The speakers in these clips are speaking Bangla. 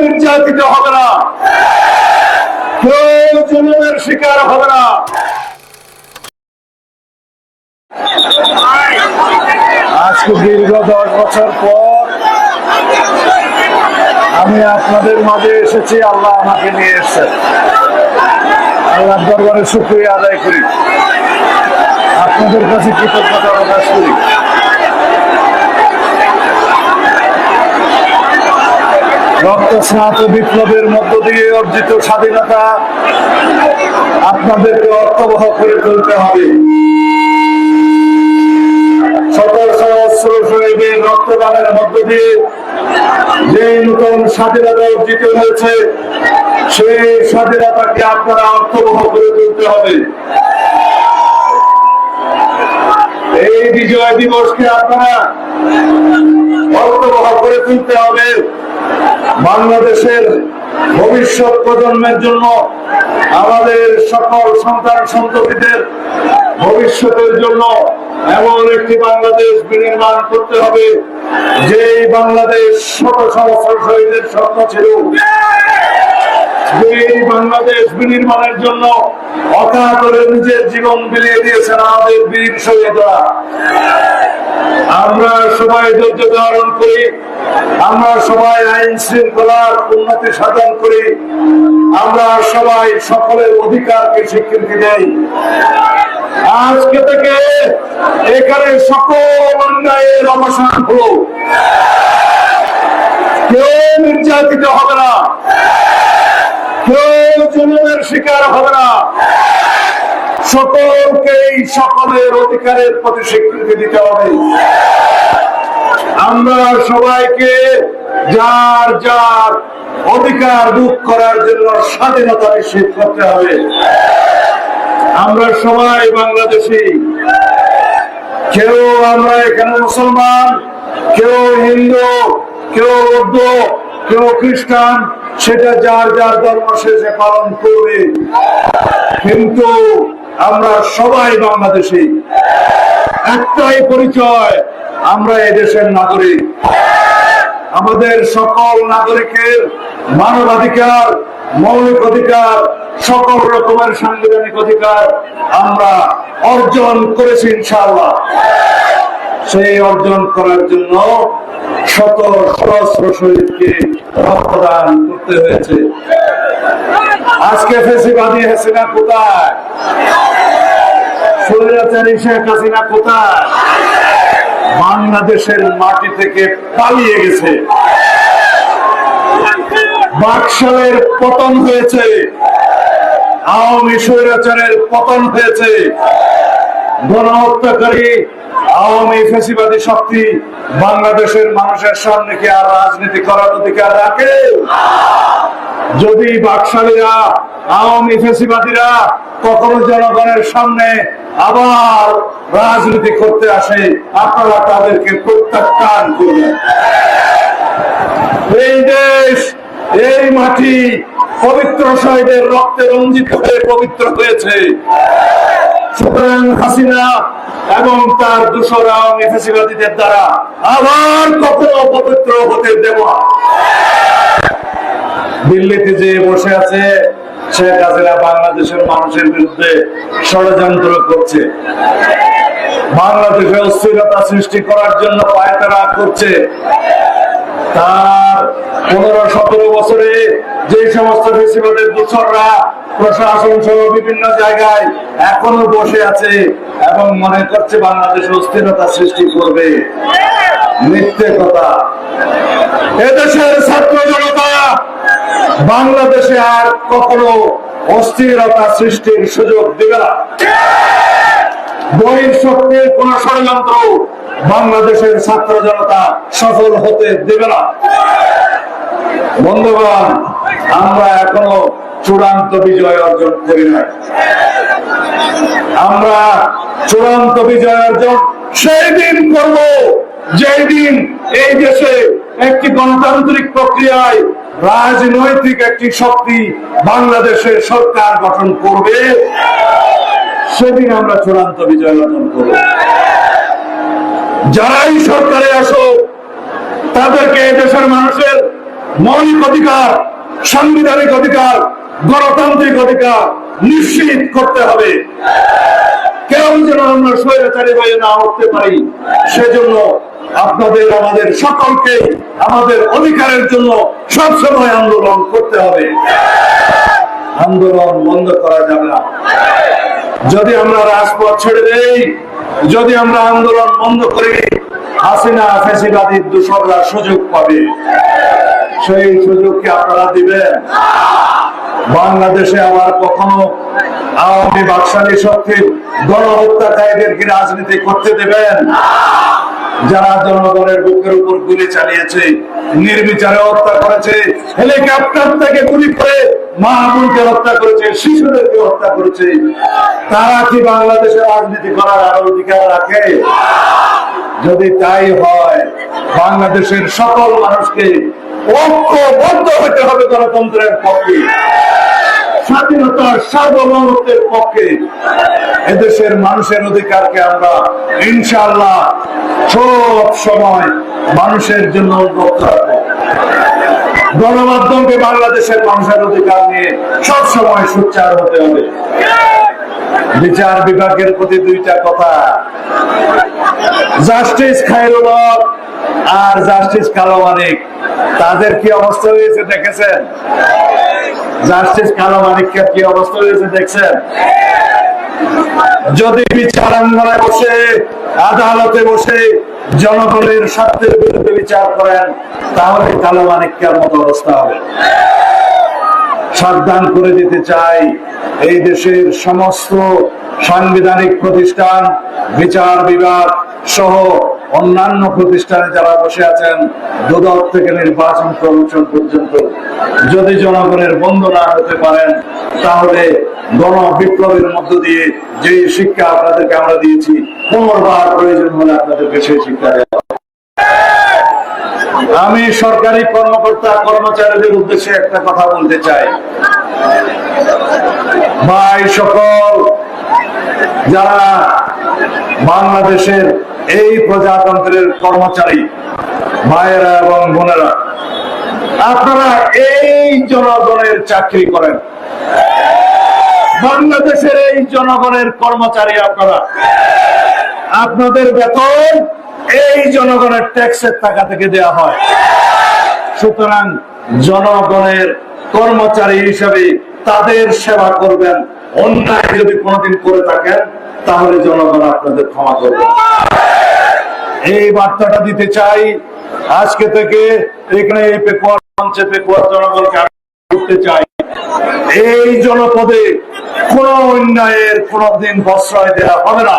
নির্যাতিত হবে না। কেউ জুলুমের শিকার হবে না। আজকে দীর্ঘ দশ বছর পর আমি আপনাদের মাঝে এসেছি, আল্লাহ আমাকে নিয়ে এসেছেন আল্লাহ দরবারে শুক্রিয়া আদায় করি। আপনাদের কাছে কৃতজ্ঞতা প্রকাশ করি। রক্তস্নাত বিপ্লবের মধ্য দিয়ে অর্জিত স্বাধীনতা আপনাদেরকে অর্থবহ করে তুলতে হবে। মধ্য দিয়ে যে স্বাধীনতা অর্জিত হয়েছে, সেই স্বাধীনতাকে আপনারা করে তুলতে হবে। এই বিজয় দিবসকে আপনারা অর্থবহ করে তুলতে হবে। বাংলাদেশের ভবিষ্যৎ প্রজন্মের জন্য আমাদের সকল সন্তান সন্ততিদের ভবিষ্যতের জন্য এমন একটি বাংলাদেশ বিনির্মাণ করতে হবে, যেই বাংলাদেশ শত সহস্র শহীদের স্বপ্ন ছিল। আমরা সবাই ধৈর্য ধারণ করি, আমরা সবাই আইন শৃঙ্খলার উন্নতি সাধন করি, আমরা সবাই সকলের অধিকারকে স্বীকৃতি দেই। আজকে থেকে এখানে সকল অন্যায়ের অবসান হলো কেউ নির্যাতিত হবে না। জুলুমের শিকার হবে না। সকলকেই সকলের অধিকারের প্রতি স্বীকৃতি দিতে হবে। আমরা সবাইকে যার যার অধিকার করার জন্য স্বাধীনতা নিশ্চিত করতে হবে। আমরা সবাই বাংলাদেশি। কেউ আমরা এখানে মুসলমান, কেউ হিন্দু, কেউ বৌদ্ধ, কেউ খ্রিস্টান সেটা যার যার ধর্ম শেষে পালন করবে। কিন্তু আমরা সবাই বাংলাদেশি। একটাই পরিচয়, আমরা এদেশের নাগরিক। আমাদের সকল নাগরিকের মানবাধিকার, মৌলিক অধিকার, সকল রকমের সাংবিধানিক অধিকার আমরা অর্জন করেছি ইনশাআল্লাহ। সেই অর্জন করার জন্য শত সহস্র শহীদকে রক্তদান করতে হয়েছে। আজকে কোথায়? বাংলাদেশের মাটি থেকে পালিয়ে গেছে। বাকশালের পতন হয়েছে। আওয়ামী স্বৈরাচারের পতন হয়েছে। গণহত্যাকারী আওয়ামী ফেসিবাদী শক্তি বাংলাদেশের মানুষের সামনে কি আর রাজনীতি করার অধিকার রাখে। যদি বাকশালীরা, আওয়ামী ফেসিবাদীরা কখনো জনগণের সামনে আবার রাজনীতি করতে আসে, আপনারা তাদেরকে প্রত্যাখ্যান এই দেশ, এই মাটি পবিত্র শহীদের রক্তে রঞ্জিত হয়ে পবিত্র হয়েছে। সুতরাং হাসিনা এবং তার দূষর আওয়ামী ফেসিবাদীদের দ্বারা আবার কখনো পবিত্র হতে দেব দিল্লিতে যে বসে আছে, শেখ হাসিনা বাংলাদেশের মানুষের বিরুদ্ধে ষড়যন্ত্র করছে। বাংলাদেশে অস্থিরতা সৃষ্টি করার জন্য পায়তারা করছে। তার পনেরো সতেরো বছরে যে সমস্ত ফেসিবাদের দূষররা প্রশাসন সহ বিভিন্ন জায়গায় এখনও বসে আছে এবং মনে করছে বাংলাদেশে অস্থিরতা সৃষ্টি করবে। মিথ্যে কথা। এদেশের ছাত্র জনতা, বাংলাদেশে আর কখনো অস্থিরতা সৃষ্টির সুযোগ দিবে না। বহির শক্তির কোন ষড়যন্ত্র বাংলাদেশের ছাত্র জনতা সফল হতে দেবে না। বন্ধুগণ আমরা এখনও চূড়ান্ত বিজয় অর্জন করি নাই। আমরা চূড়ান্ত বিজয় অর্জন সেই দিন করব, যেই দিন এই দেশে একটি গণতান্ত্রিক প্রক্রিয়ায় রাজনৈতিক একটি শক্তি বাংলাদেশের সরকার গঠন করবে, সেদিন আমরা চূড়ান্ত বিজয় অর্জন করব। যারাই সরকারে আসো, তাদেরকে দেশের মানুষের মৌলিক অধিকার সাংবিধানিক অধিকার, গণতান্ত্রিক অধিকার নিশ্চিত করতে হবে। কেউ যেন আমরা স্বৈরাচারী হয়ে না উঠতে পারি, সেজন্য আপনাদের, আমাদের সকলকে আমাদের অধিকারের জন্য সবসময় আন্দোলন করতে হবে। আন্দোলন বন্ধ করা যাবে না। যদি আমরা রাজপথ ছেড়ে দেই, যদি আমরা আন্দোলন বন্ধ করি, হাসিনা ফেসিবাদীর দূষণরা সুযোগ পাবে। সেই সুযোগকে আপনারা দিবেন? বাংলাদেশে আবার কখনো আওয়ামী বাকশালী শক্তি গণহত্যাকারীদেরকে রাজনীতি করতে দেবেন? যারা জনগণের বুকের উপর গুলি চালিয়েছে, নির্বিচারে হত্যা করেছে, হেলিকপ্টার থেকে গুলি করে মা বোনকে হত্যা করেছে, শিশুদেরকে হত্যা করেছে, তারা কি বাংলাদেশে রাজনীতি করার আরও অধিকার রাখে? যদি তাই হয়, বাংলাদেশের সকল মানুষকে ঐক্যবদ্ধ হতে হবে গণতন্ত্রের পক্ষে। স্বাধীনতার সার্বভৌমত্বের পক্ষে। এদেশের মানুষের অধিকারকে আমরা ইনশাল্লাহ সব সময় মানুষের জন্য গণমাধ্যমকে বাংলাদেশের মানুষের অধিকার নিয়ে সব সময় সোচ্চার হতে হবে। বিচার বিভাগের প্রতি দুইটা কথা। জাস্টিস খায়রুল আর জাস্টিস কালো মানিক। তাদের কি অবস্থা হয়েছে দেখেছেন? জাস্টিস কালো মানিকের কি অবস্থা হয়েছে দেখছেন? যদি বিচারাঙ্গনে বসে, আদালতে বসে জনগণের স্বার্থের বিরুদ্ধে বিচার করেন, তাহলে কালো মানিকের মতো অবস্থা হবে। সাবধান করে দিতে চাই এই দেশের সমস্ত সাংবিধানিক প্রতিষ্ঠান, বিচার বিভাগ সহ অন্যান্য প্রতিষ্ঠানে যারা বসে আছেন, দুদক থেকে নির্বাচন কমিশন পর্যন্ত, যদি জনগণের বন্ধু না হতে পারেন, তাহলে গণ বিপ্লবের মধ্য দিয়ে যে শিক্ষা আপনাদেরকে আমরা দিয়েছি, পুনর্বার প্রয়োজন হলে আপনাদেরকে সেই শিক্ষা দেওয়া আমি সরকারি কর্মকর্তা, কর্মচারীদের উদ্দেশ্যে একটা কথা বলতে চাই। ভাই সকল যারা বাংলাদেশের এই প্রজাতন্ত্রের কর্মচারী ভাইয়েরা এবং বোনেরা, আপনারা এই জনগণের চাকরি করেন। বাংলাদেশের এই জনগণের কর্মচারী আপনারা। আপনাদের বেতন এই জনগণের ট্যাক্সের টাকা থেকে দেওয়া হয়। সুতরাং জনগণের কর্মচারী হিসেবে তাদের সেবা করবেন। অন্যায় যদি কোনোদিন করে থাকেন, তাহলে জনগণ আপনাদের ক্ষমা করবে। এই বার্তাটা দিতে চাই, আজকে থেকে এখানে এই পেকুয়ার মঞ্চে পেকুয়ার জনগণকে করতে চাই, এই জনপদে কোন অন্যায়ের কোনদিন প্রশ্রয় দেওয়া হবে না।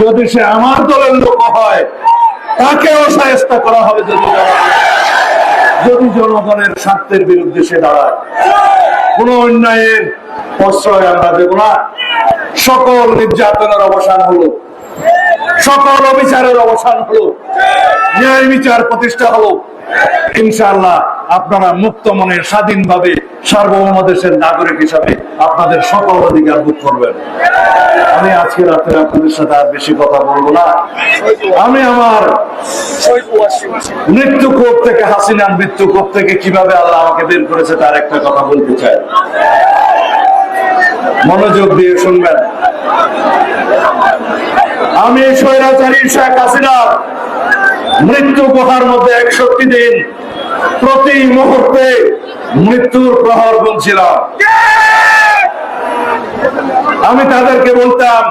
যদি সে আমার দলের লোক হয়, তাকেও সাহেস্তা করা হবে যদি যদি জনগণের স্বার্থের বিরুদ্ধে সে দাঁড়ায়। কোন অন্যায়ের প্রশ্রয় আমরা দেব না। সকল নির্যাতনের অবসান হলো। সকল অবিচারের অবসান হলো। ন্যায় বিচার প্রতিষ্ঠা হলো। ইনশাআল্লাহ আপনারা মুক্ত মনে স্বাধীনভাবে সার্বভৌম দেশের নাগরিক হিসাবে আপনাদের সকল অধিকার ভোগ করবেন। আমি আজকে রাত্রে আপনাদের সাথে আর বেশি কথা বলব না। আমি আমার মৃত্যু কোপ থেকে, হাসিনার মৃত্যু কোপ থেকে কীভাবে আল্লাহ আমাকে বের করেছে তার একটা কথা বলতে চাই। মনোযোগ দিয়ে শুনবেন। আমি স্বৈরাচারী শেখ হাসিনা মৃত্যু গুহার মধ্যে একষট্টি দিন প্রতি মুহূর্তে মৃত্যুর প্রহর গুনছিলাম আমি তাদেরকে বলতাম,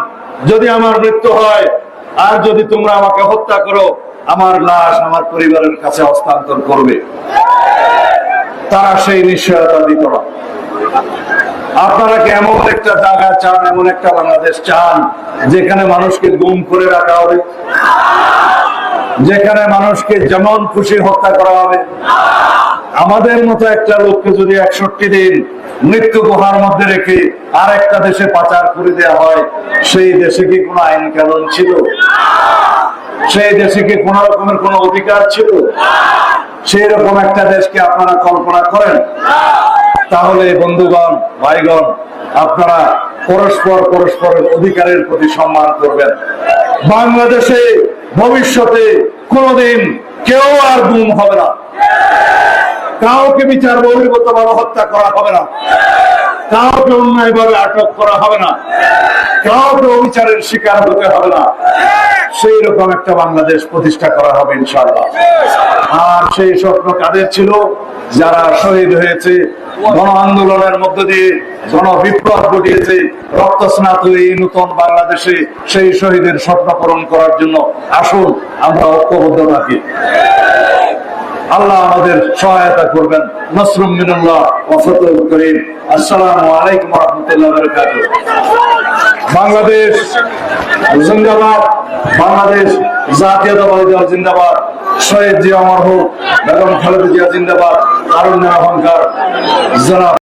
যদি আমার মৃত্যু হয়, আর যদি তোমরা আমাকে হত্যা করো, আমার লাশ আমার পরিবারের কাছে হস্তান্তর করবে। তারা সেই নিশ্চয়তা দিত না। আপনারা কি এমন একটা জায়গা চান, এমন একটা বাংলাদেশ চান, যেখানে মানুষকে গুম করে রাখা হবে? যেখানে মানুষকে যেমন খুশি হত্যা করা হবে। আমাদের মতো একটা লোককে যদি একষট্টি দিন মৃত্যু গুহার মধ্যে রেখে আর একটা দেশে পাচার করে দেওয়া হয়, সেই দেশে কি কোনো আইন কানুন ছিল? সেই দেশে কি কোন রকমের কোন অধিকার ছিল? সেই রকম একটা দেশকে আপনারা কল্পনা করেন? তাহলে বন্ধুগণ, ভাইগণ, আপনারা পরস্পর পরস্পরের অধিকারের প্রতি সম্মান করবেন। বাংলাদেশে ভবিষ্যতে কোনোদিন কেউ আর গুম হবে না। কাউকে বিচার বহির্ভূত ভাবে হত্যা করা হবে না। কাউকে অন্যায় ভাবে আটক করা হবে না। কাউকে অবিচারের শিকার হতে হবে না। সেই রকম একটা বাংলাদেশ প্রতিষ্ঠা করা হবে ইনশাআল্লাহ। আর সেই স্বপ্ন কাদের ছিল? যারা শহীদ হয়েছে গণ আন্দোলনের মধ্য দিয়ে গণ বিপ্লব ঘটিয়েছে। রক্তস্নাত এই নতুন বাংলাদেশে সেই শহীদের স্বপ্ন পূরণ করার জন্য আসুন আমরা ঐক্যবদ্ধ থাকি। আল্লাহ আমাদের সহায়তা করবেন। নসরুম মিনুল্লাহ ও ফতুল করিম। আসসালামু আলাইকুম রহমতুল্লাহ বাংলাদেশ জিন্দাবাদ। বাংলাদেশ জাতীয়তাবাদী দল জিন্দাবাদ। শহীদ জিয়া অমর হোক বেগম খালেদা জিয়া জিন্দাবাদ কারণ অহংকার জনাব